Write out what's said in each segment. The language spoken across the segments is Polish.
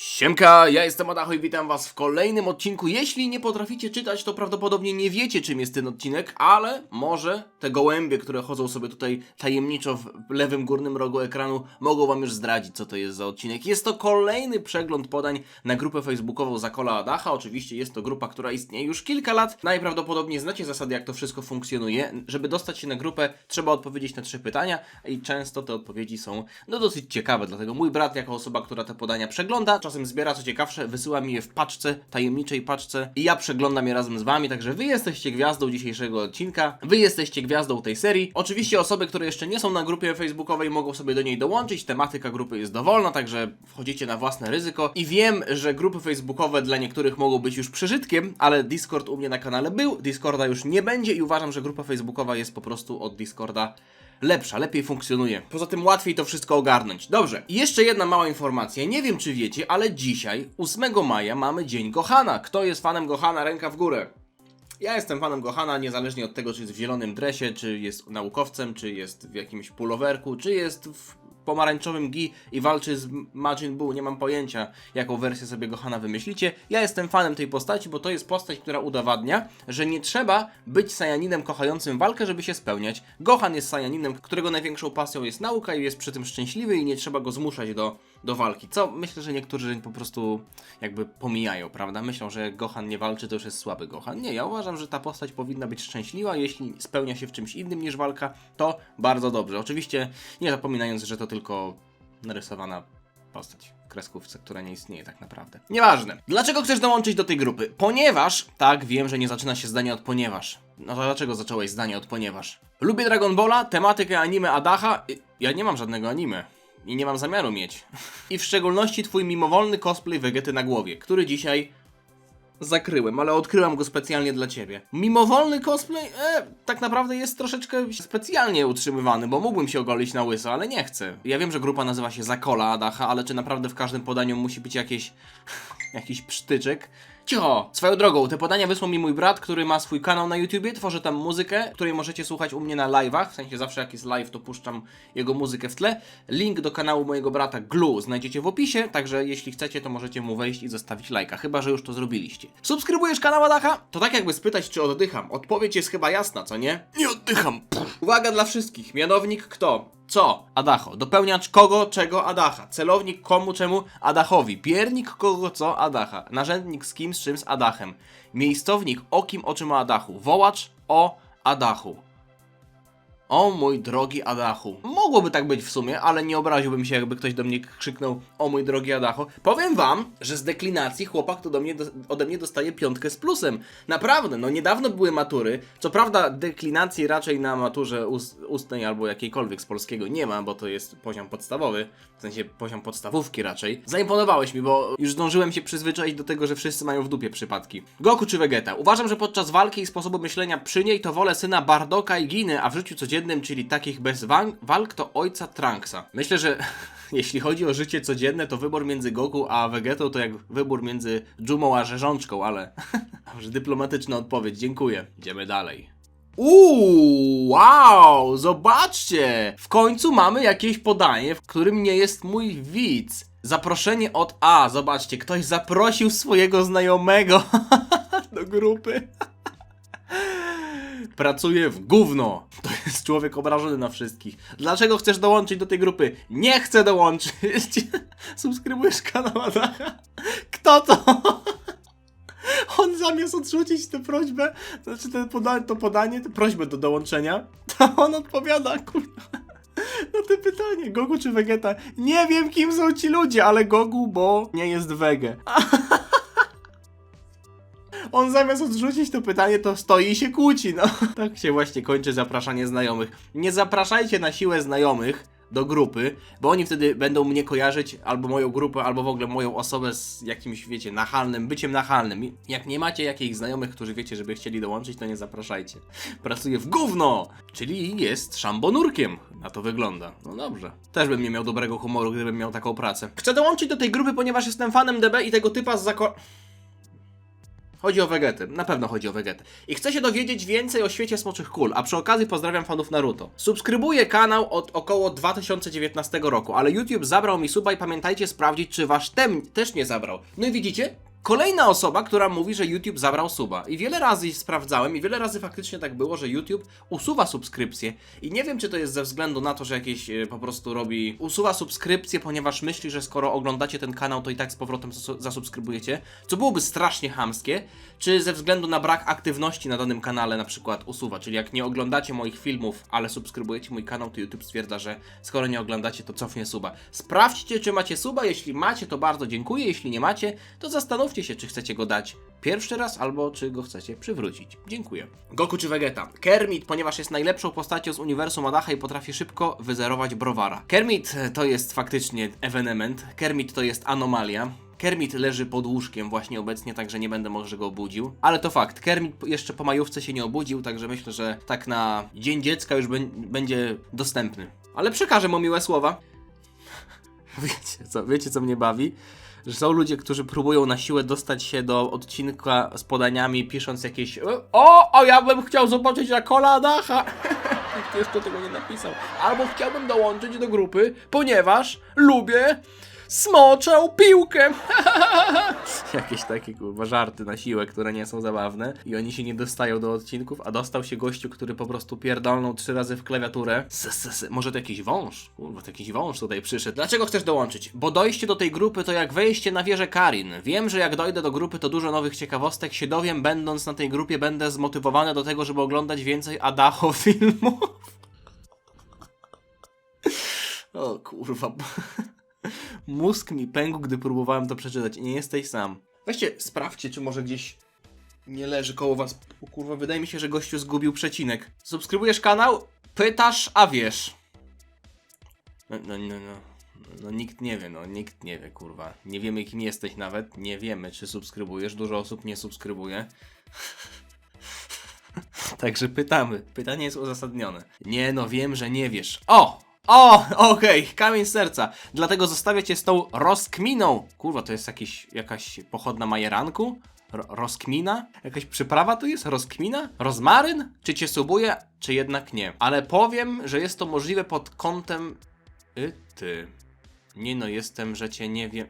Siemka, ja jestem Adacho i witam was w kolejnym odcinku. Jeśli nie potraficie czytać, to prawdopodobnie nie wiecie czym jest ten odcinek, ale może te gołębie, które chodzą sobie tutaj tajemniczo w lewym górnym rogu ekranu, mogą wam już zdradzić co to jest za odcinek. Jest to kolejny przegląd podań na grupę facebookową Zakola Adacha. Oczywiście jest to grupa, która istnieje już kilka lat. Najprawdopodobniej znacie zasady jak to wszystko funkcjonuje. Żeby dostać się na grupę trzeba odpowiedzieć na trzy pytania i często te odpowiedzi są no dosyć ciekawe, dlatego mój brat jako osoba, która te podania przegląda, czasem zbiera co ciekawsze, wysyła mi je w paczce, tajemniczej paczce i ja przeglądam je razem z wami, także wy jesteście gwiazdą dzisiejszego odcinka, wy jesteście gwiazdą tej serii. Oczywiście osoby, które jeszcze nie są na grupie facebookowej mogą sobie do niej dołączyć, tematyka grupy jest dowolna, także wchodzicie na własne ryzyko i wiem, że grupy facebookowe dla niektórych mogą być już przeżytkiem, ale Discord u mnie na kanale był, Discorda już nie będzie i uważam, że grupa facebookowa jest po prostu od Discorda lepsza, lepiej funkcjonuje. Poza tym łatwiej to wszystko ogarnąć. Dobrze, i jeszcze jedna mała informacja. Nie wiem, czy wiecie, ale dzisiaj, 8 maja, mamy Dzień Gohana. Kto jest fanem Gohana? Ręka w górę. Ja jestem fanem Gohana, niezależnie od tego, czy jest w zielonym dresie, czy jest naukowcem, czy jest w jakimś pulowerku, czy jest w pomarańczowym gi i walczy z Majin Buu. Nie mam pojęcia, jaką wersję sobie Gohana wymyślicie. Ja jestem fanem tej postaci, bo to jest postać, która udowadnia, że nie trzeba być Sajaninem kochającym walkę, żeby się spełniać. Gohan jest Sajaninem, którego największą pasją jest nauka i jest przy tym szczęśliwy i nie trzeba go zmuszać do, do walki. Co myślę, że niektórzy po prostu jakby pomijają, prawda? Myślą, że Gohan nie walczy, to już jest słaby Gohan. Nie, ja uważam, że ta postać powinna być szczęśliwa. Jeśli spełnia się w czymś innym niż walka, to bardzo dobrze. Oczywiście nie zapominając, że to tylko narysowana postać w kreskówce, która nie istnieje tak naprawdę. Nieważne. Dlaczego chcesz dołączyć do tej grupy? Ponieważ, tak, wiem, że nie zaczyna się zdanie od ponieważ. No to dlaczego zacząłeś zdanie od ponieważ? Lubię Dragon Balla, tematykę anime Adacha. Y, Ja nie mam żadnego anime. I nie mam zamiaru mieć. I w szczególności twój mimowolny cosplay Vegety na głowie, który dzisiaj zakryłem, ale odkryłem go specjalnie dla ciebie. Mimowolny cosplay, e, tak naprawdę jest troszeczkę specjalnie utrzymywany, bo mógłbym się ogolić na łyso, ale nie chcę. Ja wiem, że grupa nazywa się Zakola Adacha, ale czy naprawdę w każdym podaniu musi być jakieś... jakiś psztyczek? Cicho! Swoją drogą, te podania wysłał mi mój brat, który ma swój kanał na YouTubie, tworzy tam muzykę, której możecie słuchać u mnie na live'ach, w sensie zawsze jak jest live, to puszczam jego muzykę w tle. Link do kanału mojego brata Glue znajdziecie w opisie, także jeśli chcecie, to możecie mu wejść i zostawić lajka, chyba że już to zrobiliście. Subskrybujesz kanał Adacha? To tak jakby spytać, czy oddycham. Odpowiedź jest chyba jasna, co nie? Nie oddycham! Uwaga dla wszystkich, mianownik kto? Co? Adacho. Dopełniacz kogo, czego Adacha. Celownik komu, czemu Adachowi. Piernik kogo, co Adacha. Narzędnik z kim, z czym, z Adachem. Miejscownik o kim, o czym o Adachu. Wołacz o Adachu. O mój drogi Adachu. Mogłoby tak być w sumie, ale nie obraziłbym się, jakby ktoś do mnie krzyknął o mój drogi Adachu. Powiem wam, że z deklinacji chłopak to do mnie, ode mnie dostaje piątkę z plusem. Naprawdę, no niedawno były matury. Co prawda deklinacji raczej na maturze ust, ustnej albo jakiejkolwiek z polskiego nie ma, bo to jest poziom podstawowy. W sensie poziom podstawówki raczej. Zaimponowałeś mi, bo już zdążyłem się przyzwyczaić do tego, że wszyscy mają w dupie przypadki. Goku czy Vegeta? Uważam, że podczas walki i sposobu myślenia przy niej to wolę syna Bardoka i Giny, a w życiu codziennym, czyli takich bez wa- walk, to ojca Trunks'a. Myślę, że jeśli chodzi o życie codzienne, to wybór między Goku a Vegetą to jak wybór między Dżumą a Rzeżączką, ale... Dyplomatyczna odpowiedź, dziękuję. Idziemy dalej. Uuu, wow, zobaczcie! W końcu mamy jakieś podanie, w którym nie jest mój widz. Zaproszenie od A, zobaczcie, ktoś zaprosił swojego znajomego do grupy. Pracuje w gówno. To jest człowiek obrażony na wszystkich. Dlaczego chcesz dołączyć do tej grupy? Nie chcę dołączyć. Subskrybujesz kanał Adacha? Kto to? On zamiast odrzucić tę prośbę, znaczy te poda to podanie, tę prośbę do dołączenia, to on odpowiada, kurwa, na te pytanie, Gogu czy Vegeta? Nie wiem, kim są ci ludzie, ale Gogu, bo nie jest wege. On zamiast odrzucić to pytanie, to stoi i się kłóci, no. Tak się właśnie kończy zapraszanie znajomych. Nie zapraszajcie na siłę znajomych do grupy, bo oni wtedy będą mnie kojarzyć, albo moją grupę, albo w ogóle moją osobę z jakimś, wiecie, nachalnym, byciem nachalnym. Jak nie macie jakichś znajomych, którzy wiecie, żeby chcieli dołączyć, to nie zapraszajcie. Pracuje w gówno! Czyli jest szambonurkiem. Na to wygląda. No dobrze. Też bym nie miał dobrego humoru, gdybym miał taką pracę. Chcę dołączyć do tej grupy, ponieważ jestem fanem DB i tego typa z zako... Chodzi o Vegetę, na pewno chodzi o Vegetę. I chcę się dowiedzieć więcej o świecie Smoczych Kul, a przy okazji pozdrawiam fanów Naruto. Subskrybuję kanał od około 2019 roku, ale YouTube zabrał mi suba i pamiętajcie sprawdzić, czy wasz tem też nie zabrał. No i widzicie? Kolejna osoba, która mówi, że YouTube zabrał suba. I wiele razy sprawdzałem, i wiele razy faktycznie tak było, że YouTube usuwa subskrypcje. I nie wiem, czy to jest ze względu na to, że jakieś e, po prostu robi. Usuwa subskrypcje, ponieważ myśli, że skoro oglądacie ten kanał, to i tak z powrotem zasu- zasubskrybujecie. Co byłoby strasznie hamskie. Czy ze względu na brak aktywności na danym kanale na przykład usuwa. Czyli jak nie oglądacie moich filmów, ale subskrybujecie mój kanał, to YouTube stwierdza, że skoro nie oglądacie, to cofnie suba. Sprawdźcie, czy macie suba. Jeśli macie, to bardzo dziękuję. Jeśli nie macie, to zastanówcie się, czy chcecie go dać pierwszy raz, albo czy go chcecie przywrócić. Dziękuję. Goku czy Vegeta? Kermit, ponieważ jest najlepszą postacią z uniwersum Adacha i potrafi szybko wyzerować browara. Kermit e, to jest faktycznie ewenement. Kermit to jest anomalia. Kermit leży pod łóżkiem właśnie obecnie, także nie będę może go obudził. Ale to fakt, Kermit jeszcze po majówce się nie obudził, także myślę, że tak na Dzień Dziecka już bę- będzie dostępny. Ale przekażę mu miłe słowa. Wiecie co, wiecie co mnie bawi? Że są ludzie, którzy próbują na siłę dostać się do odcinka z podaniami, pisząc jakieś O, o ja bym chciał zobaczyć na Dacha. Nikt jeszcze tego nie napisał. Albo chciałbym dołączyć do grupy, ponieważ lubię smoczą piłkę. Jakieś takie kurwa żarty na siłę, które nie są zabawne i oni się nie dostają do odcinków, a dostał się gościu, który po prostu pierdolnął trzy razy w klawiaturę. S, s, s. Może to jakiś wąż? Kurwa, to jakiś wąż tutaj przyszedł. Dlaczego chcesz dołączyć? Bo dojście do tej grupy to jak wejście na wieżę Karin. Wiem, że jak dojdę do grupy, to dużo nowych ciekawostek się dowiem, będąc na tej grupie będę zmotywowany do tego, żeby oglądać więcej Adacho filmów. O kurwa. Mózg mi pękł, gdy próbowałem to przeczytać. I nie jesteś sam. Weźcie, sprawdźcie, czy może gdzieś nie leży koło was. O kurwa, wydaje mi się, że gościu zgubił przecinek. Subskrybujesz kanał? Pytasz, a wiesz. No, no, no, no. No nikt nie wie, no nikt nie wie, kurwa. Nie wiemy kim jesteś nawet, nie wiemy czy subskrybujesz, dużo osób nie subskrybuje. Także pytamy, pytanie jest uzasadnione. Nie no, wiem, że nie wiesz. O! O, okej, kamień serca. Dlatego zostawię cię z tą rozkminą. Kurwa, to jest jakiś, jakaś pochodna majeranku? Ro rozkmina? Jakaś przyprawa to jest? Rozkmina? Rozmaryn? Czy cię subuje, czy jednak nie? Ale powiem, że jest to możliwe pod kątem... Y, ty... Nie no, jestem, że cię nie wiem...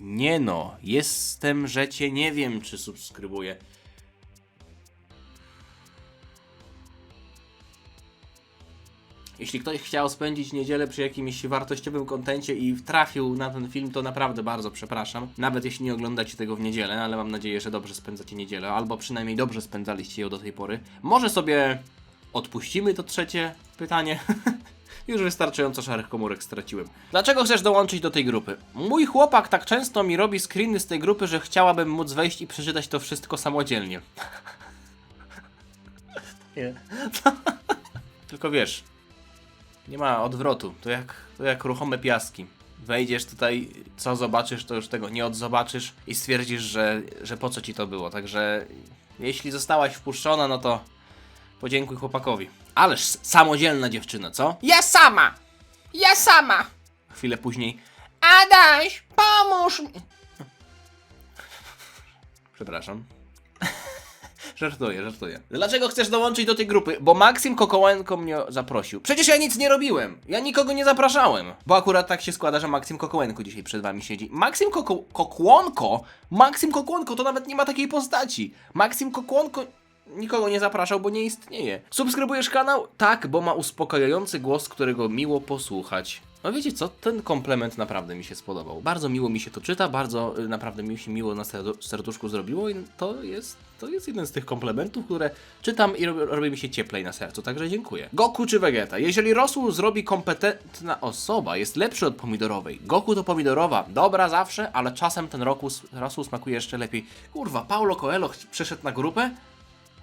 Nie no, jestem, że cię nie wiem, czy subskrybuję. Jeśli ktoś chciał spędzić niedzielę przy jakimś wartościowym kontencie i trafił na ten film, to naprawdę bardzo przepraszam. Nawet jeśli nie oglądacie tego w niedzielę, ale mam nadzieję, że dobrze spędzacie niedzielę, albo przynajmniej dobrze spędzaliście ją do tej pory. Może sobie odpuścimy to trzecie pytanie. Już wystarczająco szarych komórek straciłem. Dlaczego chcesz dołączyć do tej grupy? Mój chłopak tak często mi robi screeny z tej grupy, że chciałabym móc wejść i przeczytać to wszystko samodzielnie. Nie. Tylko wiesz, nie ma odwrotu. To jak, to jak ruchome piaski. Wejdziesz tutaj, co zobaczysz, to już tego nie odzobaczysz i stwierdzisz, że, że po co ci to było. Także jeśli zostałaś wpuszczona, no to podziękuj chłopakowi. Ależ samodzielna dziewczyna, co? Ja sama! Ja sama! Chwilę później. Adaś, pomóż mi! Przepraszam. Żartuję, żartuję. Dlaczego chcesz dołączyć do tej grupy? Bo Maksim Kokołenko mnie zaprosił. Przecież ja nic nie robiłem. Ja nikogo nie zapraszałem. Bo akurat tak się składa, że Maksim Kokołenko dzisiaj przed wami siedzi. Maksim Koko Kokłonko? Maksim Kokłonko to nawet nie ma takiej postaci. Maksim Kokłonko nikogo nie zapraszał, bo nie istnieje. Subskrybujesz kanał? Tak, bo ma uspokajający głos, którego miło posłuchać. No wiecie co, ten komplement naprawdę mi się spodobał. Bardzo miło mi się to czyta, bardzo y, naprawdę mi się miło na serdu- serduszku zrobiło i to jest, to jest jeden z tych komplementów, które czytam i robi, robi mi się cieplej na sercu, także dziękuję. Goku czy Vegeta? Jeżeli rosół zrobi kompetentna osoba, jest lepszy od pomidorowej. Goku to pomidorowa, dobra zawsze, ale czasem ten roku, rosół smakuje jeszcze lepiej. Kurwa, Paulo Coelho przeszedł na grupę?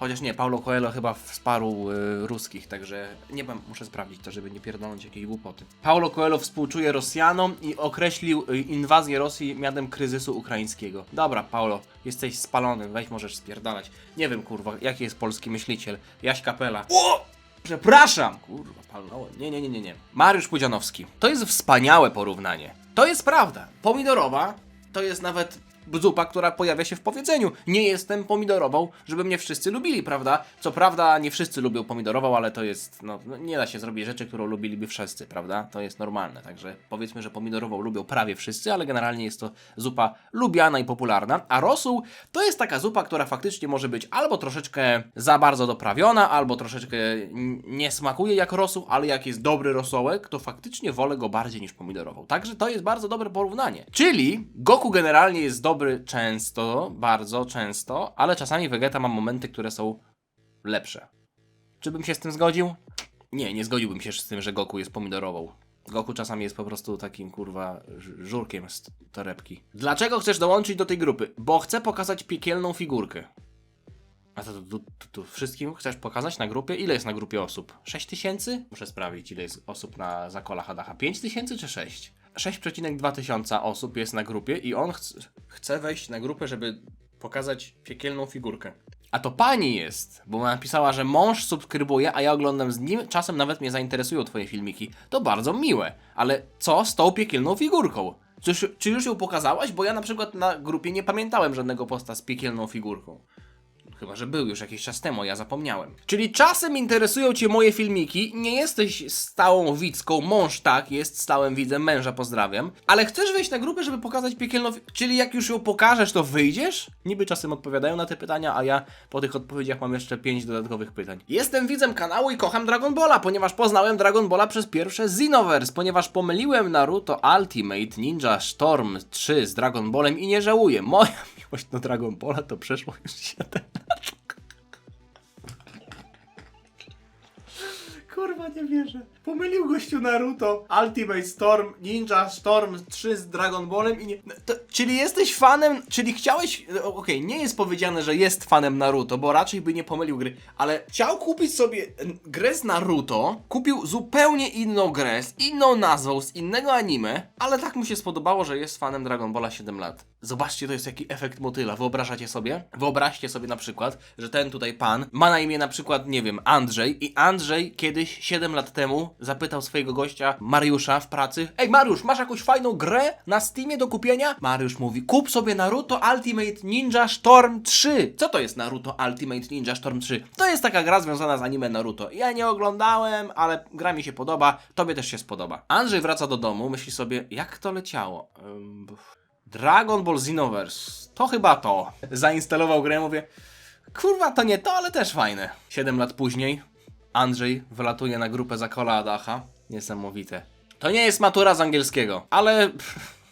Chociaż nie, Paulo Coelho chyba wsparł y, ruskich, także nie wiem, muszę sprawdzić to, żeby nie pierdolnąć jakiejś głupoty. Paulo Coelho współczuje Rosjanom i określił y, inwazję Rosji mianem kryzysu ukraińskiego. Dobra, Paulo, jesteś spalony, weź możesz spierdalać. Nie wiem, kurwa, jaki jest polski myśliciel. Jaś Kapela. O! Przepraszam! Kurwa, palnąłem. Nie, nie, nie, nie, nie. Mariusz Pudzianowski. To jest wspaniałe porównanie. To jest prawda. Pomidorowa to jest nawet zupa, która pojawia się w powiedzeniu. Nie jestem pomidorową, żeby mnie wszyscy lubili, prawda? Co prawda nie wszyscy lubią pomidorową, ale to jest, no, no nie da się zrobić rzeczy, którą lubiliby wszyscy, prawda? To jest normalne, także powiedzmy, że pomidorową lubią prawie wszyscy, ale generalnie jest to zupa lubiana i popularna, a rosół to jest taka zupa, która faktycznie może być albo troszeczkę za bardzo doprawiona, albo troszeczkę nie smakuje jak rosół, ale jak jest dobry rosołek, to faktycznie wolę go bardziej niż pomidorową. Także to jest bardzo dobre porównanie. Czyli Goku generalnie jest dobry często, bardzo często, ale czasami Vegeta ma momenty, które są lepsze. Czy bym się z tym zgodził? Nie, nie zgodziłbym się z tym, że Goku jest pomidorową. Goku czasami jest po prostu takim kurwa żurkiem z torebki. Dlaczego chcesz dołączyć do tej grupy? Bo chcę pokazać piekielną figurkę. A to tu wszystkim chcesz pokazać na grupie? Ile jest na grupie osób? 6 tysięcy? Muszę sprawdzić, ile jest osób na Zakola Hadacha. 5 tysięcy czy 6? 6,2 tysiąca osób jest na grupie i on chce, chce wejść na grupę, żeby pokazać piekielną figurkę. A to pani jest, bo napisała, że mąż subskrybuje, a ja oglądam z nim, czasem nawet mnie zainteresują twoje filmiki. To bardzo miłe, ale co z tą piekielną figurką? Czy, czy już ją pokazałaś? Bo ja na przykład na grupie nie pamiętałem żadnego posta z piekielną figurką. Chyba, że był już jakiś czas temu, ja zapomniałem. Czyli czasem interesują Cię moje filmiki, nie jesteś stałą widzką, mąż tak, jest stałym widzem, męża pozdrawiam, ale chcesz wejść na grupę, żeby pokazać piekielną Czyli jak już ją pokażesz, to wyjdziesz? Niby czasem odpowiadają na te pytania, a ja po tych odpowiedziach mam jeszcze pięć dodatkowych pytań. Jestem widzem kanału i kocham Dragon Balla, ponieważ poznałem Dragon Balla przez pierwsze Xenoverse, ponieważ pomyliłem Naruto Ultimate Ninja Storm 3 z Dragon Ballem i nie żałuję. Moja miłość do Dragon Balla to przeszło już 7 Kurwa, nie wierzę. Pomylił gościu Naruto, Ultimate Storm, Ninja Storm 3 z Dragon Ballem i nie... No To, czyli jesteś fanem, czyli chciałeś... Okej, nie jest powiedziane, że jest fanem Naruto, bo raczej by nie pomylił gry, ale chciał kupić sobie grę z Naruto, kupił zupełnie inną grę, z inną nazwą, z innego anime, ale tak mu się spodobało, że jest fanem Dragon Balla 7 lat. Zobaczcie, to jest jaki efekt motyla. Wyobrażacie sobie? Wyobraźcie sobie na przykład, że ten tutaj pan ma na imię na przykład, nie wiem, Andrzej i Andrzej kiedyś 7 lat temu zapytał swojego gościa Mariusza w pracy Ej Mariusz, masz jakąś fajną grę na Steamie do kupienia? Mariusz mówi, kup sobie Naruto Ultimate Ninja Storm 3. Co to jest Naruto Ultimate Ninja Storm 3? To jest taka gra związana z anime Naruto. Ja nie oglądałem, ale gra mi się podoba, tobie też się spodoba. Andrzej wraca do domu, myśli sobie, jak to leciało? Ym, Dragon Ball Xenoverse. To chyba to. Zainstalował grę, mówię, kurwa, to nie to, ale też fajne. Siedem lat później Andrzej wylatuje na grupę Zakola Adacha. Niesamowite. To nie jest matura z angielskiego, ale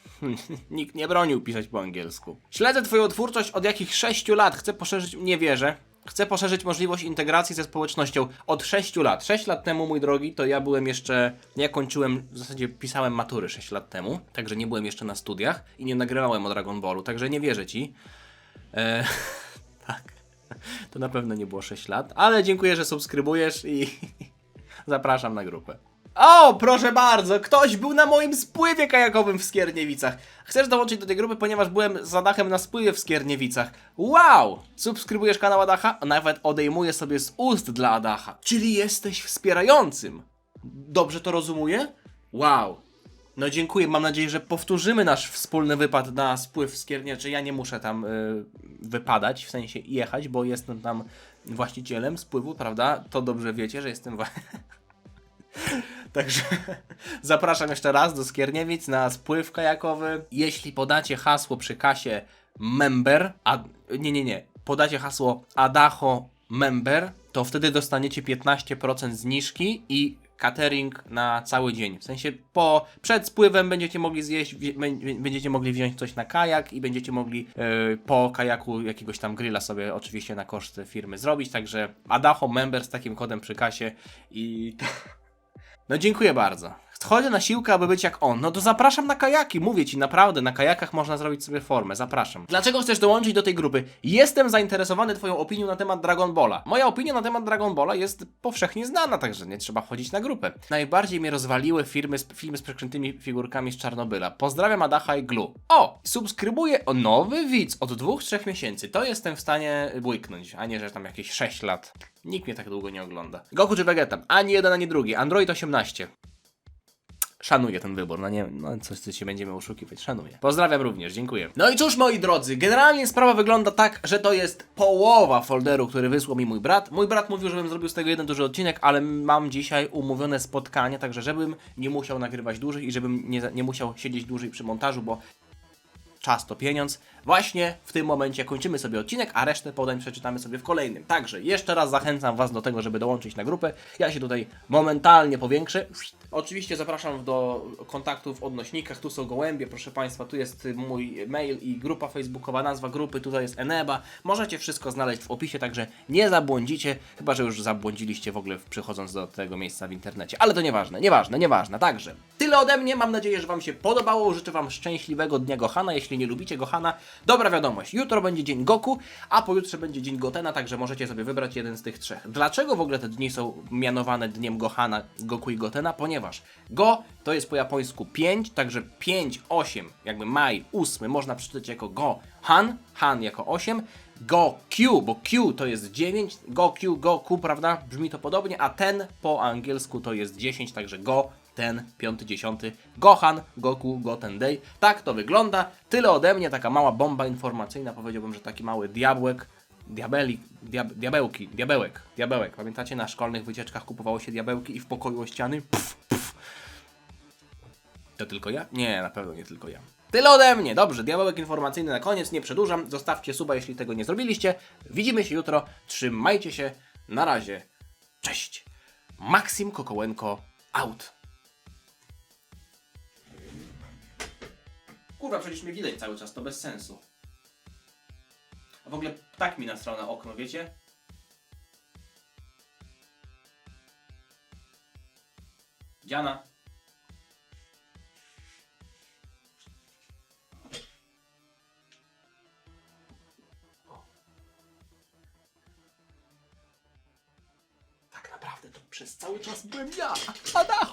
nikt nie bronił pisać po angielsku. Śledzę twoją twórczość od jakichś 6 lat. Chcę poszerzyć, nie wierzę. Chcę poszerzyć możliwość integracji ze społecznością od 6 lat. 6 lat temu, mój drogi, to ja byłem jeszcze. Ja kończyłem, w zasadzie pisałem matury 6 lat temu, także nie byłem jeszcze na studiach i nie nagrywałem o Dragon Ballu, także nie wierzę ci. E, tak. To na pewno nie było 6 lat, ale dziękuję, że subskrybujesz i zapraszam na grupę. O, proszę bardzo, ktoś był na moim spływie kajakowym w Skierniewicach. Chcesz dołączyć do tej grupy, ponieważ byłem z Adachem na spływie w Skierniewicach. Wow! Subskrybujesz kanał Adacha? Nawet odejmuję sobie z ust dla Adacha. Czyli jesteś wspierającym. Dobrze to rozumuję? Wow. No dziękuję, mam nadzieję, że powtórzymy nasz wspólny wypad na spływ w Skiernieczy. Ja nie muszę tam y, wypadać, w sensie jechać, bo jestem tam właścicielem spływu, prawda? To dobrze wiecie, że jestem... Także zapraszam jeszcze raz do Skierniewic na spływ kajakowy. Jeśli podacie hasło przy kasie member, a nie, nie, nie, podacie hasło Adacho member, to wtedy dostaniecie 15% zniżki i catering na cały dzień. W sensie po, przed spływem będziecie mogli zjeść, będziecie mogli wziąć coś na kajak i będziecie mogli e, po kajaku jakiegoś tam grilla sobie oczywiście na koszt firmy zrobić. Także Adacho member z takim kodem przy kasie i no dziękuję bardzo. Chodzę na siłkę, aby być jak on. No to zapraszam na kajaki, mówię ci, naprawdę, na kajakach można zrobić sobie formę, zapraszam. Dlaczego chcesz dołączyć do tej grupy? Jestem zainteresowany twoją opinią na temat Dragon Balla. Moja opinia na temat Dragon Balla jest powszechnie znana, także nie trzeba chodzić na grupę. Najbardziej mnie rozwaliły firmy z, filmy z przeklętymi figurkami z Czarnobyla. Pozdrawiam Adacha i Glu. O! Subskrybuję o nowy widz od dwóch, trzech miesięcy. To jestem w stanie błyknąć, a nie, że tam jakieś 6 lat. Nikt mnie tak długo nie ogląda. Goku czy Vegeta? Ani jeden, ani drugi. Android 18. szanuję ten wybór. No nie, no coś, co się będziemy oszukiwać, szanuję. Pozdrawiam również, dziękuję. No i cóż, moi drodzy, generalnie sprawa wygląda tak, że to jest połowa folderu, który wysłał mi mój brat. Mój brat mówił, żebym zrobił z tego jeden duży odcinek, ale mam dzisiaj umówione spotkanie, także żebym nie musiał nagrywać dłużej i żebym nie, nie musiał siedzieć dłużej przy montażu, bo czas to pieniądz. Właśnie w tym momencie kończymy sobie odcinek, a resztę podań przeczytamy sobie w kolejnym. Także jeszcze raz zachęcam Was do tego, żeby dołączyć na grupę. Ja się tutaj momentalnie powiększę. Oczywiście zapraszam do kontaktów w odnośnikach. Tu są gołębie, proszę Państwa. Tu jest mój mail i grupa facebookowa, nazwa grupy. Tutaj jest Eneba. Możecie wszystko znaleźć w opisie, także nie zabłądzicie. Chyba, że już zabłądziliście w ogóle przychodząc do tego miejsca w internecie. Ale to nieważne, nieważne, nieważne. Także tyle ode mnie. Mam nadzieję, że Wam się podobało. Życzę Wam szczęśliwego dnia Gohana. Jeśli nie lubicie Gohana, dobra wiadomość. Jutro będzie dzień Goku, a pojutrze będzie dzień Gotena, także możecie sobie wybrać jeden z tych trzech. Dlaczego w ogóle te dni są mianowane dniem Gohana, Goku i Gotena? Ponieważ Go to jest po japońsku 5, także 5, 8, jakby maj, 8 można przeczytać jako Go Han, Han jako 8, Go Q, bo Q to jest 9, Go Q, Go Q, prawda? Brzmi to podobnie, a ten po angielsku to jest 10, także Go ten, piąty, dziesiąty, Gohan, Goku, Goten Day. Tak to wygląda. Tyle ode mnie, taka mała bomba informacyjna, powiedziałbym, że taki mały diabłek, diabelik, diab, diabełki, diabełek, diabełek. Pamiętacie, na szkolnych wycieczkach kupowało się diabełki i w pokoju o ściany? Pff, pff. To tylko ja? Nie, na pewno nie tylko ja. Tyle ode mnie. Dobrze, diabełek informacyjny na koniec, nie przedłużam. Zostawcie suba, jeśli tego nie zrobiliście. Widzimy się jutro. Trzymajcie się. Na razie. Cześć. Maksim Kokołenko out. Kurwa, przecież mnie widać cały czas, to bez sensu. A w ogóle ptak mi nasrał na okno, wiecie? Dziana. Tak naprawdę to przez cały czas byłem ja, Adacho.